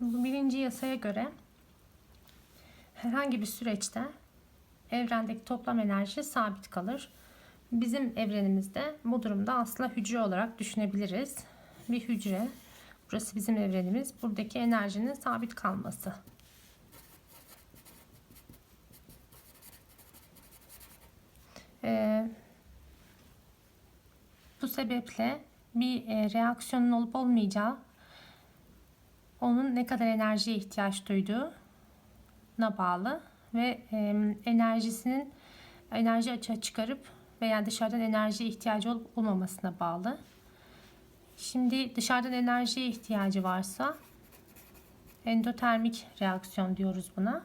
Birinci yasaya göre herhangi bir süreçte evrendeki toplam enerji sabit kalır. Bizim evrenimizde bu durumda aslında hücre olarak düşünebiliriz. Bir hücre, burası bizim evrenimiz. Buradaki enerjinin sabit kalması. Ee, bu sebeple bir e, reaksiyonun olup olmayacağı onun ne kadar enerjiye ihtiyaç duyduğuna bağlı ve e, enerjisinin enerji açığa çıkarıp veya dışarıdan enerjiye ihtiyacı olup olmamasına bağlı. Şimdi dışarıdan enerjiye ihtiyacı varsa endotermik reaksiyon diyoruz buna.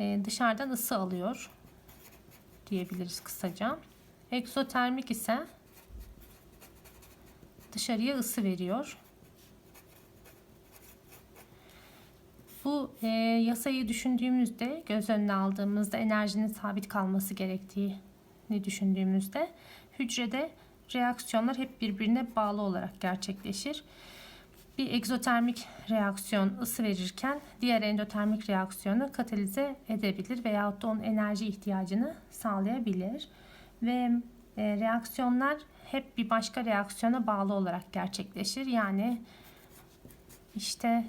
E, dışarıdan ısı alıyor diyebiliriz kısaca. Eksotermik ise dışarıya ısı veriyor. Bu e, yasayı düşündüğümüzde, göz önüne aldığımızda enerjinin sabit kalması gerektiğini düşündüğümüzde hücrede reaksiyonlar hep birbirine bağlı olarak gerçekleşir. Bir egzotermik reaksiyon ısı verirken diğer endotermik reaksiyonu katalize edebilir veyahut da onun enerji ihtiyacını sağlayabilir. Ve e, reaksiyonlar hep bir başka reaksiyona bağlı olarak gerçekleşir. Yani işte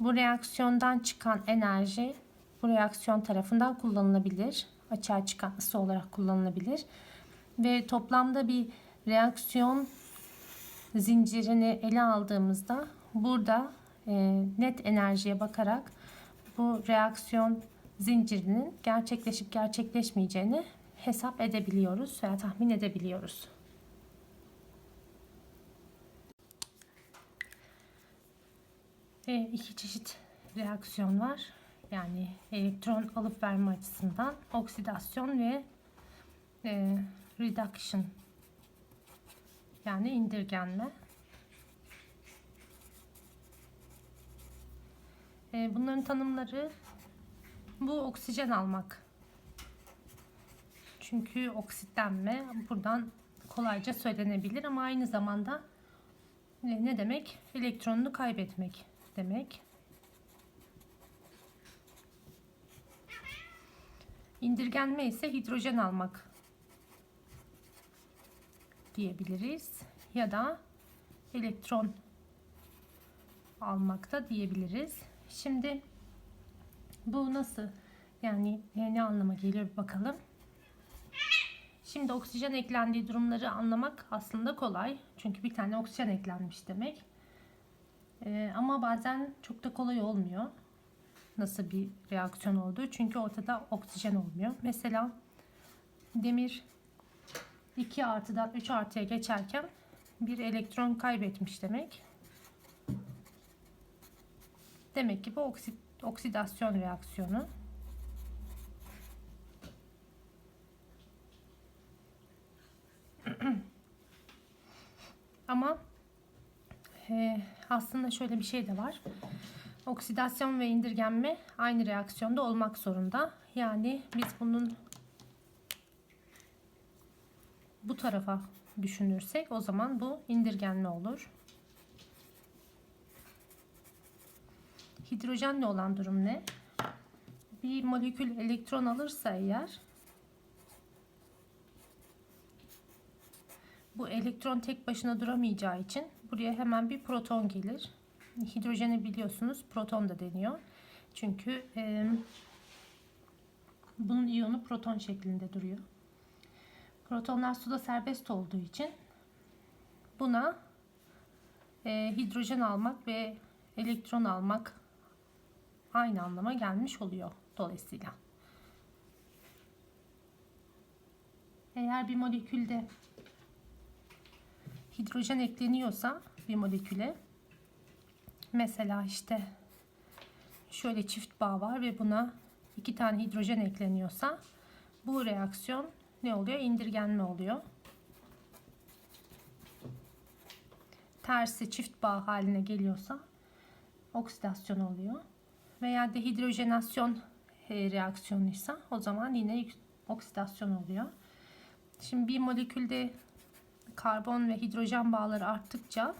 bu reaksiyondan çıkan enerji bu reaksiyon tarafından kullanılabilir. Açığa çıkan ısı olarak kullanılabilir. Ve toplamda bir reaksiyon zincirini ele aldığımızda burada e, net enerjiye bakarak bu reaksiyon zincirinin gerçekleşip gerçekleşmeyeceğini hesap edebiliyoruz veya tahmin edebiliyoruz. E, iki çeşit reaksiyon var. Yani elektron alıp verme açısından oksidasyon ve e, reduction yani indirgenme. E, bunların tanımları bu oksijen almak. Çünkü oksitlenme buradan kolayca söylenebilir ama aynı zamanda e, ne demek? Elektronunu kaybetmek demek. İndirgenme ise hidrojen almak diyebiliriz ya da elektron almak da diyebiliriz. Şimdi bu nasıl yani ne anlama geliyor bir bakalım. Şimdi oksijen eklendiği durumları anlamak aslında kolay. Çünkü bir tane oksijen eklenmiş demek. Ee, ama bazen çok da kolay olmuyor. Nasıl bir reaksiyon olduğu. Çünkü ortada oksijen olmuyor. Mesela demir 2 artıdan 3 artıya geçerken bir elektron kaybetmiş demek. Demek ki bu oksit, oksidasyon reaksiyonu. Ama e, aslında şöyle bir şey de var. Oksidasyon ve indirgenme aynı reaksiyonda olmak zorunda. Yani biz bunun bu tarafa düşünürsek o zaman bu indirgenme olur. Hidrojenle olan durum ne? Bir molekül elektron alırsa eğer bu elektron tek başına duramayacağı için buraya hemen bir proton gelir. Hidrojeni biliyorsunuz proton da deniyor. Çünkü e, bunun iyonu proton şeklinde duruyor. Protonlar suda serbest olduğu için buna e, hidrojen almak ve elektron almak aynı anlama gelmiş oluyor dolayısıyla. Eğer bir molekülde hidrojen ekleniyorsa bir moleküle mesela işte şöyle çift bağ var ve buna iki tane hidrojen ekleniyorsa bu reaksiyon ne oluyor? İndirgenme oluyor. Tersi çift bağ haline geliyorsa oksidasyon oluyor. Veya dehidrojenasyon e, reaksiyonuysa o zaman yine oksidasyon oluyor. Şimdi bir molekülde karbon ve hidrojen bağları arttıkça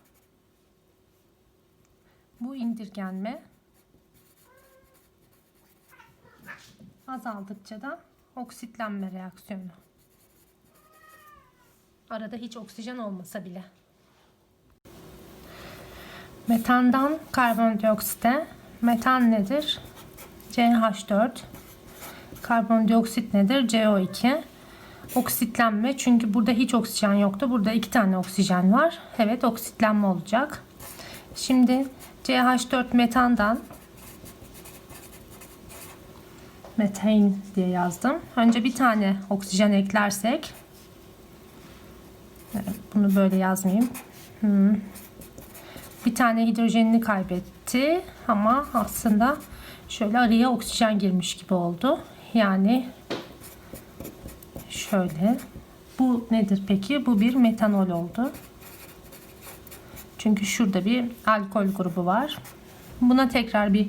Bu indirgenme. Azaldıkça da oksitlenme reaksiyonu. Arada hiç oksijen olmasa bile. Metandan karbondioksite. Metan nedir? CH4. Karbondioksit nedir? CO2. Oksitlenme çünkü burada hiç oksijen yoktu. Burada iki tane oksijen var. Evet oksitlenme olacak. Şimdi CH4 metandan metain diye yazdım. Önce bir tane oksijen eklersek bunu böyle yazmayayım. Hmm. Bir tane hidrojenini kaybetti ama aslında şöyle araya oksijen girmiş gibi oldu. Yani şöyle bu nedir peki? Bu bir metanol oldu. Çünkü şurada bir alkol grubu var. Buna tekrar bir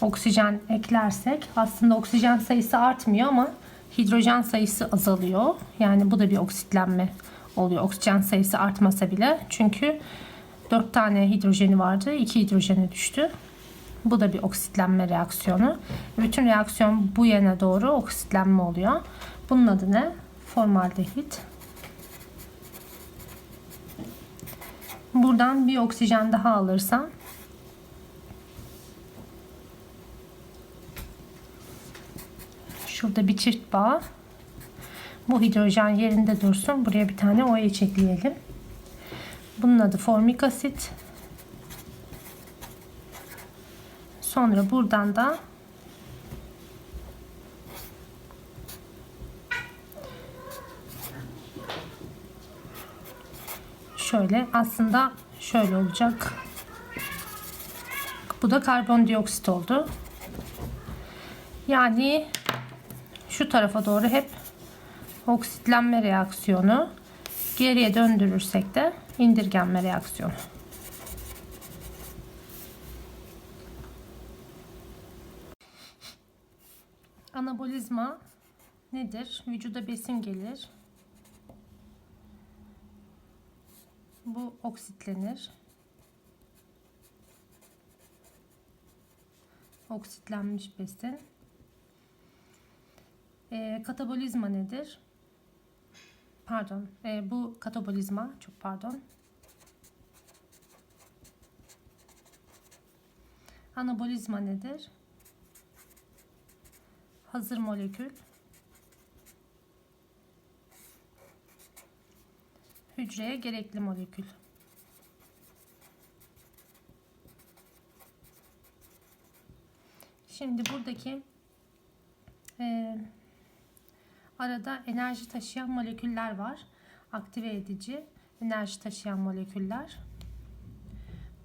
oksijen eklersek aslında oksijen sayısı artmıyor ama hidrojen sayısı azalıyor. Yani bu da bir oksitlenme oluyor. Oksijen sayısı artmasa bile. Çünkü 4 tane hidrojeni vardı. 2 hidrojene düştü. Bu da bir oksitlenme reaksiyonu. Bütün reaksiyon bu yana doğru oksitlenme oluyor. Bunun adı ne? Formaldehit. Buradan bir oksijen daha alırsam Şurada bir çift bağ. Bu hidrojen yerinde dursun. Buraya bir tane OH ekleyelim. Bunun adı formik asit. Sonra buradan da şöyle aslında şöyle olacak. Bu da karbondioksit oldu. Yani şu tarafa doğru hep oksitlenme reaksiyonu geriye döndürürsek de indirgenme reaksiyonu. Anabolizma nedir? Vücuda besin gelir. Bu oksitlenir. Oksitlenmiş besin. E, katabolizma nedir? Pardon. E, bu katabolizma. Çok pardon. Anabolizma nedir? Hazır molekül. Hücreye gerekli molekül. Şimdi buradaki e, arada enerji taşıyan moleküller var. Aktive edici enerji taşıyan moleküller.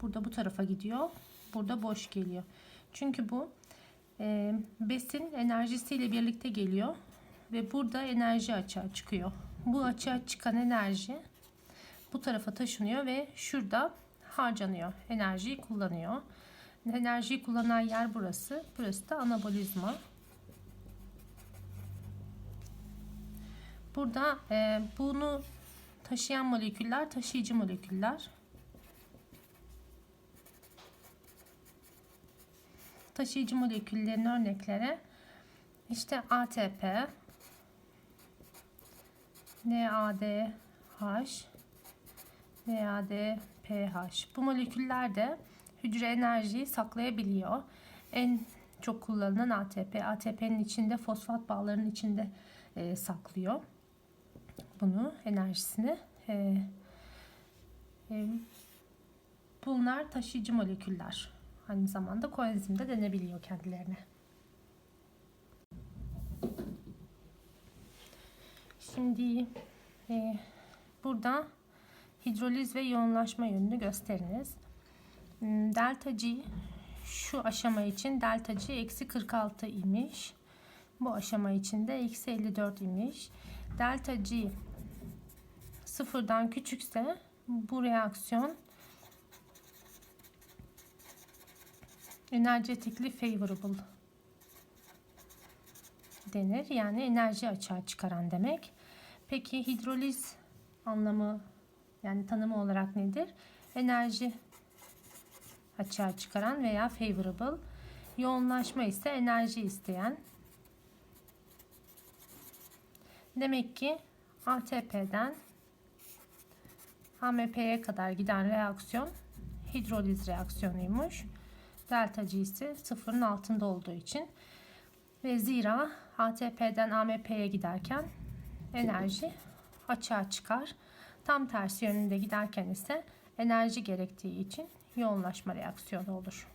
Burada bu tarafa gidiyor. Burada boş geliyor. Çünkü bu e, besin enerjisiyle birlikte geliyor. Ve burada enerji açığa çıkıyor. Bu açığa çıkan enerji bu tarafa taşınıyor ve şurada harcanıyor. Enerjiyi kullanıyor. Enerjiyi kullanan yer burası. Burası da anabolizma. Burada e, bunu taşıyan moleküller taşıyıcı moleküller. Taşıyıcı moleküllerin örnekleri işte ATP, NADH, NADPH. Bu moleküller de hücre enerjiyi saklayabiliyor. En çok kullanılan ATP. ATP'nin içinde fosfat bağlarının içinde e, saklıyor bunu enerjisini. E, e, bunlar taşıyıcı moleküller. Aynı zamanda koenzim de denebiliyor kendilerine. Şimdi e, burada hidroliz ve yoğunlaşma yönünü gösteriniz. Hmm, delta G şu aşama için delta G eksi 46 imiş. Bu aşama için de eksi 54 imiş. Delta G sıfırdan küçükse bu reaksiyon energetically favorable denir. Yani enerji açığa çıkaran demek. Peki hidroliz anlamı Yani tanımı olarak nedir? Enerji açığa çıkaran veya favorable. Yoğunlaşma ise enerji isteyen. Demek ki ATP'den AMP'ye kadar giden reaksiyon hidroliz reaksiyonuymuş. Delta G'si sıfırın altında olduğu için ve zira ATP'den AMP'ye giderken enerji açığa çıkar. Tam tersi yönünde giderken ise enerji gerektiği için yoğunlaşma reaksiyonu olur.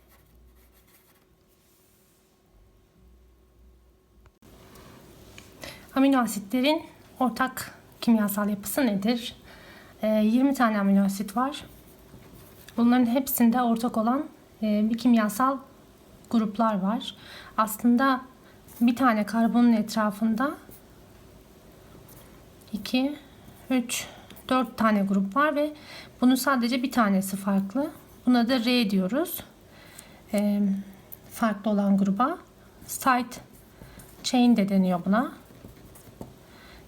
Amino asitlerin ortak kimyasal yapısı nedir? Ee, 20 tane amino asit var. Bunların hepsinde ortak olan bir kimyasal gruplar var. Aslında bir tane karbonun etrafında 2, 3, 4 tane grup var ve bunun sadece bir tanesi farklı. Buna da R diyoruz. E, farklı olan gruba. Side chain de deniyor buna.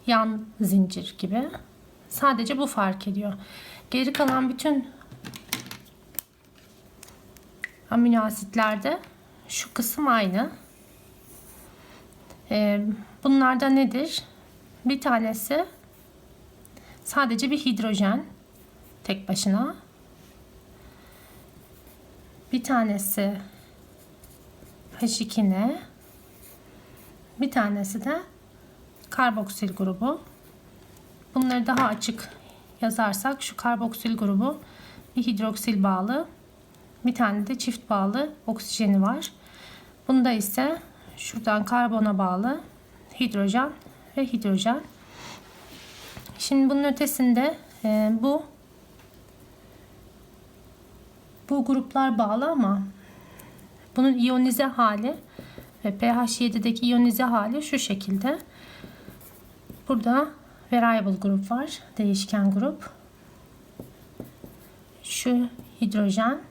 Yan zincir gibi. Sadece bu fark ediyor. Geri kalan bütün amino asitlerde şu kısım aynı. Ee, bunlarda nedir? Bir tanesi sadece bir hidrojen tek başına. Bir tanesi H2N. Bir tanesi de karboksil grubu. Bunları daha açık yazarsak şu karboksil grubu bir hidroksil bağlı bir tane de çift bağlı oksijeni var. Bunda ise şuradan karbona bağlı hidrojen ve hidrojen. Şimdi bunun ötesinde e, bu bu gruplar bağlı ama bunun iyonize hali ve pH 7'deki iyonize hali şu şekilde. Burada variable grup var. Değişken grup. Şu hidrojen.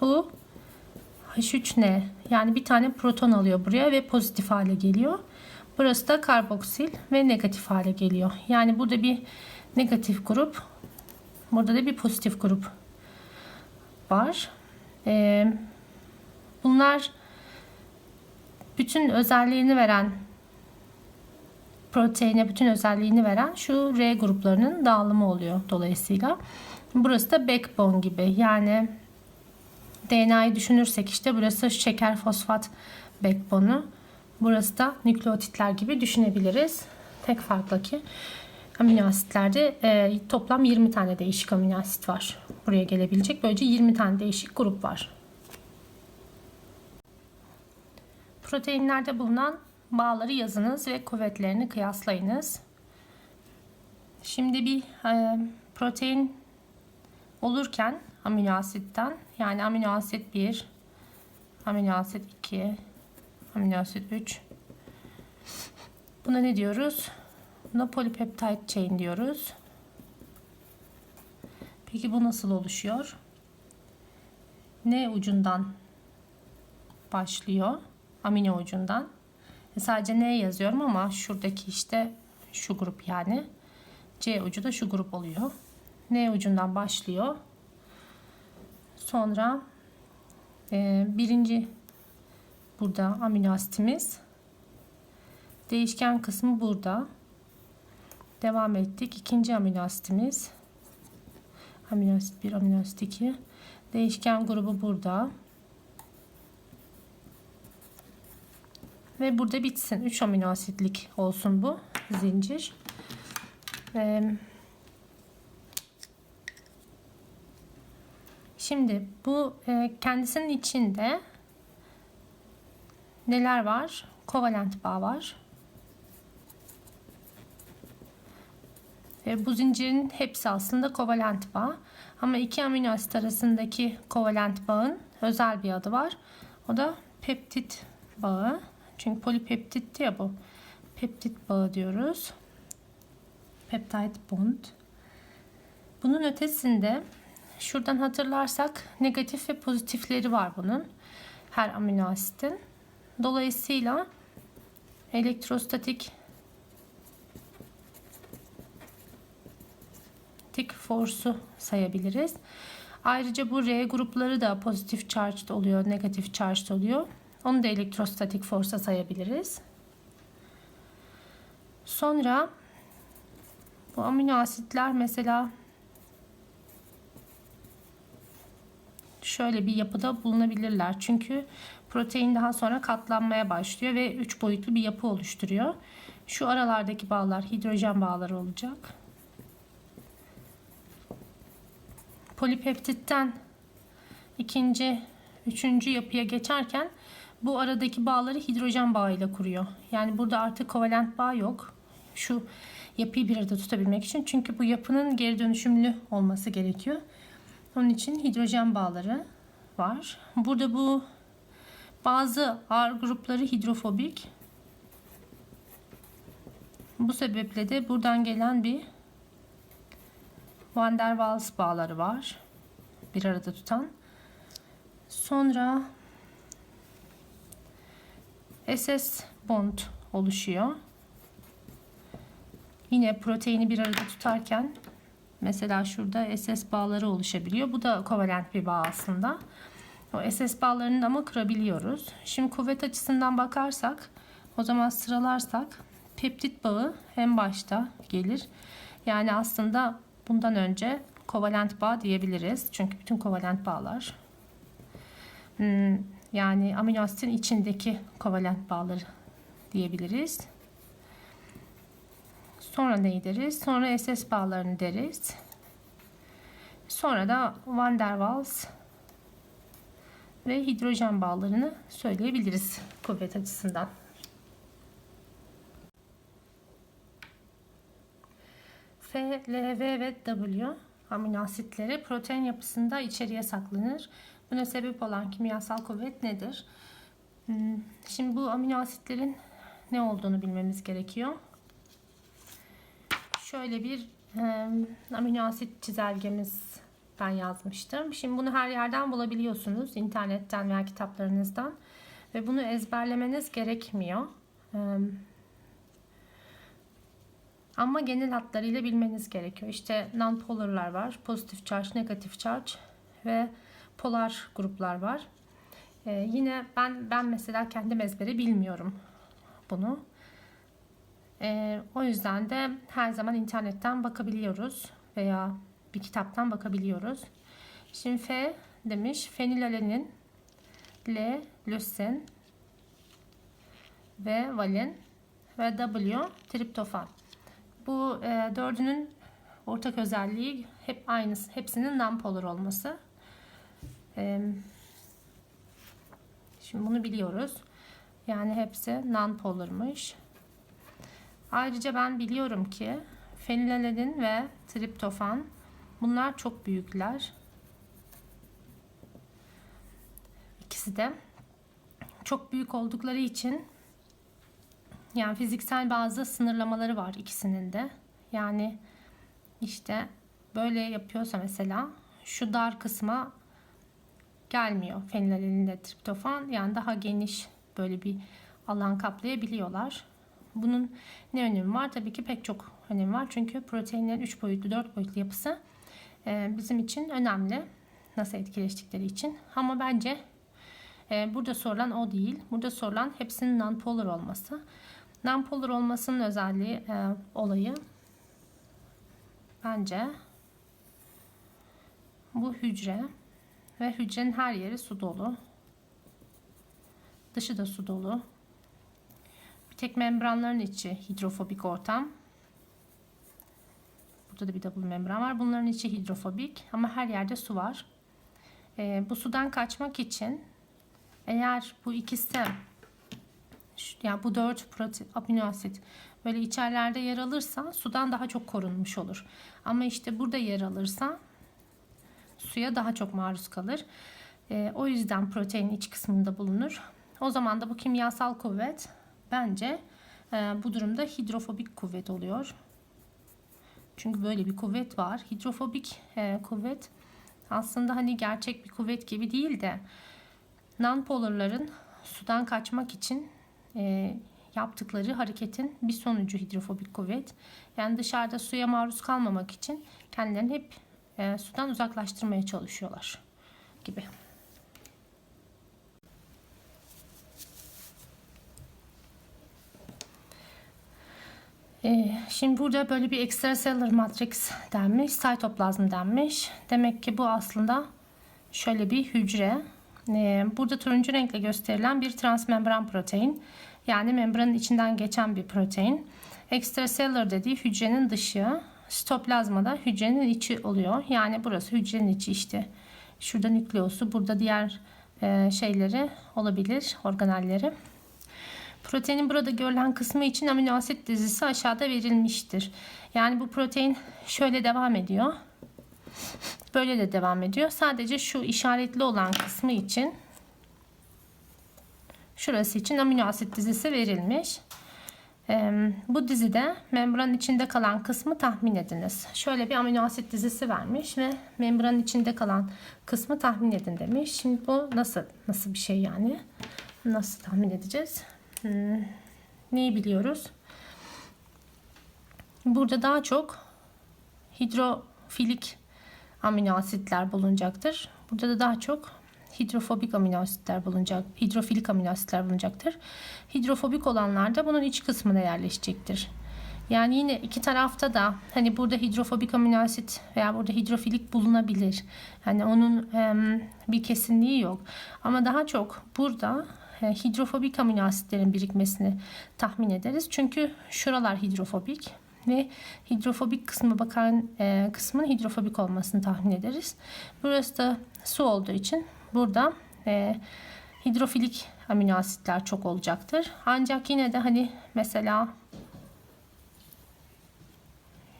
Bu H3N yani bir tane proton alıyor buraya ve pozitif hale geliyor. Burası da karboksil ve negatif hale geliyor. Yani burada bir negatif grup, burada da bir pozitif grup var. Ee, bunlar bütün özelliğini veren proteine bütün özelliğini veren şu R gruplarının dağılımı oluyor dolayısıyla. Burası da backbone gibi. Yani DNA'yı düşünürsek işte burası şeker fosfat backbone'u. Burası da nükleotitler gibi düşünebiliriz. Tek farklı ki amino asitlerde e, toplam 20 tane değişik amino asit var. Buraya gelebilecek. Böylece 20 tane değişik grup var. Proteinlerde bulunan bağları yazınız ve kuvvetlerini kıyaslayınız. Şimdi bir e, protein olurken amino asitten yani amino asit 1, amino asit 2, amino asit 3. Buna ne diyoruz? Buna polipeptide chain diyoruz. Peki bu nasıl oluşuyor? N ucundan başlıyor. Amino ucundan. E sadece N yazıyorum ama şuradaki işte şu grup yani. C ucu da şu grup oluyor. N ucundan başlıyor. Sonra e, birinci burada amino asitimiz. Değişken kısmı burada. Devam ettik. İkinci amino asitimiz. Amino asit 1, amino asit 2. Değişken grubu burada. Ve burada bitsin. 3 amino asitlik olsun bu zincir. Ee, şimdi bu e, kendisinin içinde neler var? Kovalent bağ var. Ve bu zincirin hepsi aslında kovalent bağ. Ama iki amino asit arasındaki kovalent bağın özel bir adı var. O da peptit bağı. Çünkü polipeptit ya bu. Peptit bağı diyoruz. Peptide bond. Bunun ötesinde şuradan hatırlarsak negatif ve pozitifleri var bunun. Her amino asitin. Dolayısıyla elektrostatik electrostatic force'u sayabiliriz. Ayrıca bu R grupları da pozitif charged oluyor, negatif charged oluyor. Onu da elektrostatik force'a sayabiliriz. Sonra bu amino asitler mesela şöyle bir yapıda bulunabilirler. Çünkü protein daha sonra katlanmaya başlıyor ve 3 boyutlu bir yapı oluşturuyor. Şu aralardaki bağlar hidrojen bağları olacak. Polipeptitten ikinci, üçüncü yapıya geçerken bu aradaki bağları hidrojen bağıyla kuruyor. Yani burada artık kovalent bağ yok. Şu yapıyı bir arada tutabilmek için. Çünkü bu yapının geri dönüşümlü olması gerekiyor. Onun için hidrojen bağları var. Burada bu bazı R grupları hidrofobik. Bu sebeple de buradan gelen bir Van der Waals bağları var. Bir arada tutan. Sonra SS bond oluşuyor. Yine proteini bir arada tutarken mesela şurada SS bağları oluşabiliyor. Bu da kovalent bir bağ aslında. O SS bağlarını da ama kırabiliyoruz. Şimdi kuvvet açısından bakarsak o zaman sıralarsak peptit bağı en başta gelir. Yani aslında bundan önce kovalent bağ diyebiliriz. Çünkü bütün kovalent bağlar hmm, yani amino asitin içindeki kovalent bağları diyebiliriz. Sonra ne deriz? Sonra SS bağlarını deriz. Sonra da Van der Waals ve hidrojen bağlarını söyleyebiliriz kuvvet açısından. F, L, V ve W amino asitleri protein yapısında içeriye saklanır. Buna sebep olan kimyasal kuvvet nedir? Hmm, şimdi bu amino asitlerin ne olduğunu bilmemiz gerekiyor. Şöyle bir e, amino asit çizelgemiz ben yazmıştım. Şimdi bunu her yerden bulabiliyorsunuz. internetten veya kitaplarınızdan. Ve bunu ezberlemeniz gerekmiyor. E, ama genel hatlarıyla bilmeniz gerekiyor. İşte non-polarlar var. Pozitif charge, negatif charge ve polar gruplar var. Ee, yine ben ben mesela kendim ezbere bilmiyorum bunu. Ee, o yüzden de her zaman internetten bakabiliyoruz veya bir kitaptan bakabiliyoruz. Şimdi F demiş fenilalenin L lösen ve valin ve W triptofan. Bu e, dördünün ortak özelliği hep aynı, hepsinin non-polar olması. E, şimdi bunu biliyoruz. Yani hepsi non-polarmış. Ayrıca ben biliyorum ki fenilalanin ve triptofan bunlar çok büyükler. İkisi de çok büyük oldukları için yani fiziksel bazı sınırlamaları var ikisinin de. Yani işte böyle yapıyorsa mesela şu dar kısma gelmiyor fenilaleninde triptofan. Yani daha geniş böyle bir alan kaplayabiliyorlar. Bunun ne önemi var? Tabii ki pek çok önemi var. Çünkü proteinlerin 3 boyutlu 4 boyutlu yapısı e, bizim için önemli. Nasıl etkileştikleri için. Ama bence e, burada sorulan o değil. Burada sorulan hepsinin non-polar olması. Non-polar olmasının özelliği e, olayı bence bu hücre ve hücrenin her yeri su dolu. Dışı da su dolu. Tek membranların içi hidrofobik ortam. Burada da bir double membran var. Bunların içi hidrofobik ama her yerde su var. E, bu sudan kaçmak için eğer bu ikisi yani bu dört protein, amino asit böyle içerlerde yer alırsa sudan daha çok korunmuş olur. Ama işte burada yer alırsa suya daha çok maruz kalır. E, o yüzden protein iç kısmında bulunur. O zaman da bu kimyasal kuvvet bence e, bu durumda hidrofobik kuvvet oluyor. Çünkü böyle bir kuvvet var. Hidrofobik e, kuvvet aslında hani gerçek bir kuvvet gibi değil de non-polarların sudan kaçmak için e, yaptıkları hareketin bir sonucu hidrofobik kuvvet. Yani dışarıda suya maruz kalmamak için kendilerini hep e, sudan uzaklaştırmaya çalışıyorlar gibi. Şimdi burada böyle bir extracellular matrix denmiş, sitoplazm denmiş. Demek ki bu aslında şöyle bir hücre. Ee, burada turuncu renkle gösterilen bir transmembran protein. Yani membranın içinden geçen bir protein. Extracellular dediği hücrenin dışı. Sitoplazma da hücrenin içi oluyor. Yani burası hücrenin içi işte. Şurada nükleosu, burada diğer e, şeyleri olabilir, organelleri. Proteinin burada görülen kısmı için amino asit dizisi aşağıda verilmiştir. Yani bu protein şöyle devam ediyor. Böyle de devam ediyor. Sadece şu işaretli olan kısmı için şurası için amino asit dizisi verilmiş. Ee, bu dizide membranın içinde kalan kısmı tahmin ediniz. Şöyle bir amino asit dizisi vermiş ve membranın içinde kalan kısmı tahmin edin demiş. Şimdi bu nasıl nasıl bir şey yani? Nasıl tahmin edeceğiz? Hmm, neyi biliyoruz? Burada daha çok hidrofilik amino asitler bulunacaktır. Burada da daha çok hidrofobik amino asitler bulunacak, hidrofilik amino asitler bulunacaktır. Hidrofobik olanlar da bunun iç kısmına yerleşecektir. Yani yine iki tarafta da hani burada hidrofobik amino asit veya burada hidrofilik bulunabilir. Hani onun um, bir kesinliği yok. Ama daha çok burada e, hidrofobik amino asitlerin birikmesini tahmin ederiz. Çünkü şuralar hidrofobik ve hidrofobik kısmı bakan e, kısmın hidrofobik olmasını tahmin ederiz. Burası da su olduğu için burada e, hidrofilik amino asitler çok olacaktır. Ancak yine de hani mesela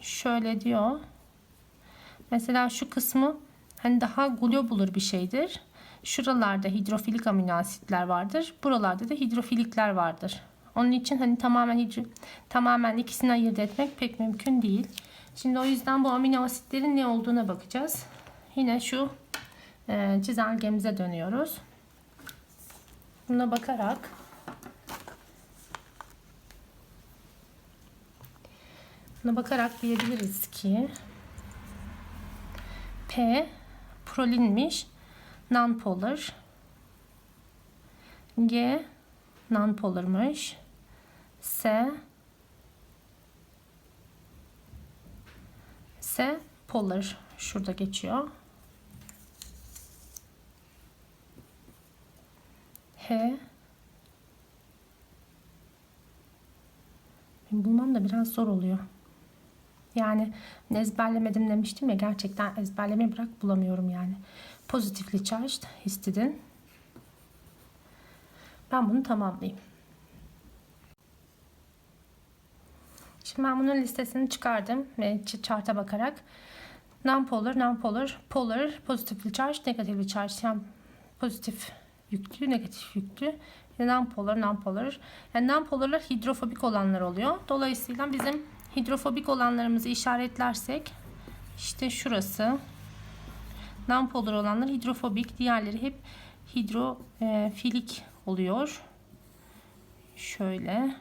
şöyle diyor. Mesela şu kısmı hani daha globular bir şeydir. Şuralarda hidrofilik amino asitler vardır. Buralarda da hidrofilikler vardır. Onun için hani tamamen hidro, tamamen ikisini ayırt etmek pek mümkün değil. Şimdi o yüzden bu amino asitlerin ne olduğuna bakacağız. Yine şu e, çizelgemize dönüyoruz. Buna bakarak Buna bakarak diyebiliriz ki P prolinmiş nonpolar G nonpolarmış S S polar şurada geçiyor. H bulmam da biraz zor oluyor. Yani ezberlemedim demiştim ya gerçekten ezberleme bırak bulamıyorum yani. Pozitifli charged histidin. Ben bunu tamamlayayım. Şimdi ben bunun listesini çıkardım ve chart'a bakarak non-polar, non-polar, polar, positively charged, negatively charged yani pozitif yüklü, negatif yüklü, non-polar, non-polar. Yani non-polarlar hidrofobik olanlar oluyor. Dolayısıyla bizim hidrofobik olanlarımızı işaretlersek işte şurası non-polar olanlar hidrofobik, diğerleri hep hidrofilik oluyor. Şöyle.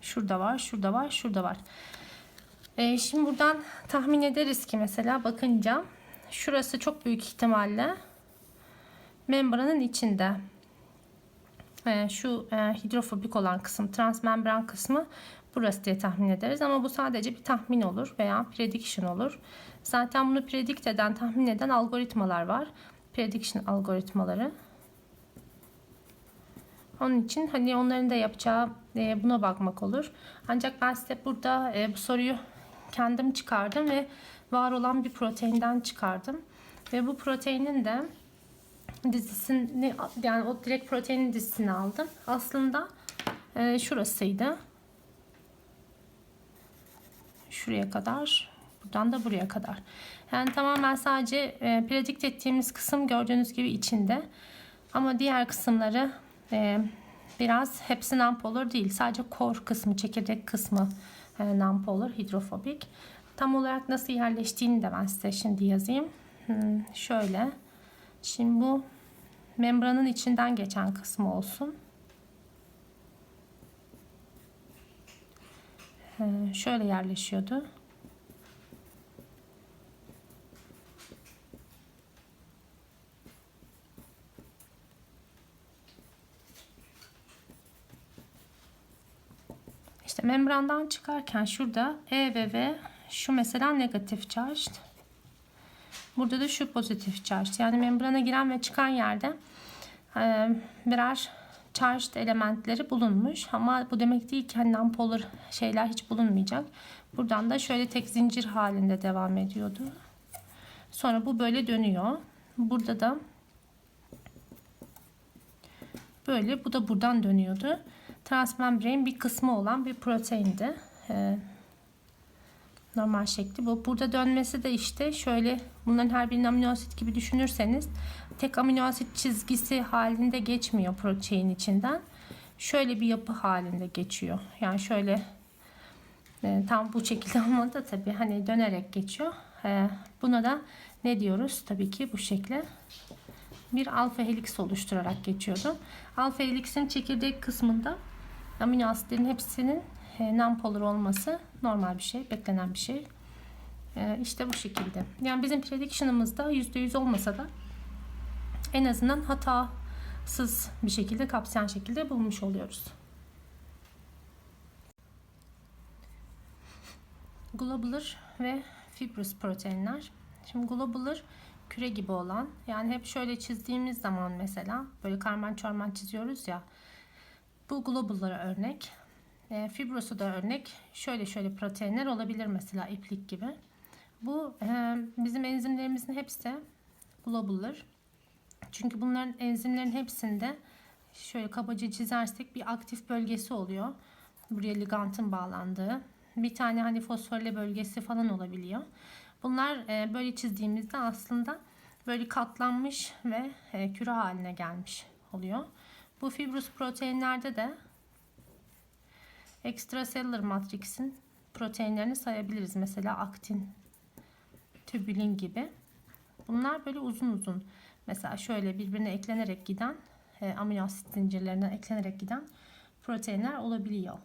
Şurada var, şurada var, şurada var. Ee, şimdi buradan tahmin ederiz ki mesela bakınca şurası çok büyük ihtimalle membranın içinde. Ee, şu e, hidrofobik olan kısım, transmembran kısmı burası diye tahmin ederiz. Ama bu sadece bir tahmin olur veya prediction olur. Zaten bunu predict eden, tahmin eden algoritmalar var. Prediction algoritmaları. Onun için hani onların da yapacağı e, buna bakmak olur. Ancak ben size burada e, bu soruyu kendim çıkardım ve var olan bir proteinden çıkardım. Ve bu proteinin de dizisini yani o direkt proteinin dizisini aldım. Aslında e, şurasıydı. Şuraya kadar. Buradan da buraya kadar. Yani tamamen sadece e, predikt ettiğimiz kısım gördüğünüz gibi içinde. Ama diğer kısımları e, biraz hepsi non-polar değil. Sadece core kısmı, çekirdek kısmı e, non-polar, hidrofobik. Tam olarak nasıl yerleştiğini de ben size şimdi yazayım. Hmm, şöyle. Şimdi bu membranın içinden geçen kısmı olsun. e, şöyle yerleşiyordu. İşte membrandan çıkarken şurada E ve V şu mesela negatif charged. Burada da şu pozitif charged. Yani membrana giren ve çıkan yerde birer charged elementleri bulunmuş. Ama bu demek değil ki hani non-polar şeyler hiç bulunmayacak. Buradan da şöyle tek zincir halinde devam ediyordu. Sonra bu böyle dönüyor. Burada da böyle bu da buradan dönüyordu. Transmembrane bir kısmı olan bir proteindi. Ee, normal şekli bu. Burada dönmesi de işte şöyle bunların her birini amino asit gibi düşünürseniz tek amino asit çizgisi halinde geçmiyor protein içinden. Şöyle bir yapı halinde geçiyor. Yani şöyle e, tam bu şekilde olmadı da tabii hani dönerek geçiyor. E, buna da ne diyoruz? Tabii ki bu şekle bir alfa heliks oluşturarak geçiyordu. Alfa heliksin çekirdek kısmında amino asitlerin hepsinin e, non-polar olması normal bir şey, beklenen bir şey. E, işte bu şekilde. Yani bizim prediction'ımızda %100 olmasa da en azından hatasız bir şekilde kapsayan şekilde bulmuş oluyoruz. Globular ve fibrous proteinler. Şimdi globular küre gibi olan yani hep şöyle çizdiğimiz zaman mesela böyle karman çorman çiziyoruz ya bu globulara örnek. E, fibrosu da örnek. Şöyle şöyle proteinler olabilir mesela iplik gibi. Bu e, bizim enzimlerimizin hepsi globular. Çünkü bunların enzimlerin hepsinde şöyle kabaca çizersek bir aktif bölgesi oluyor. Buraya ligantın bağlandığı. Bir tane hani fosforile bölgesi falan olabiliyor. Bunlar e, böyle çizdiğimizde aslında böyle katlanmış ve e, küre haline gelmiş oluyor. Bu fibrous proteinlerde de extracellular matrixin proteinlerini sayabiliriz. Mesela aktin, tübülin gibi. Bunlar böyle uzun uzun mesela şöyle birbirine eklenerek giden e, amino asit zincirlerine eklenerek giden proteinler olabiliyor.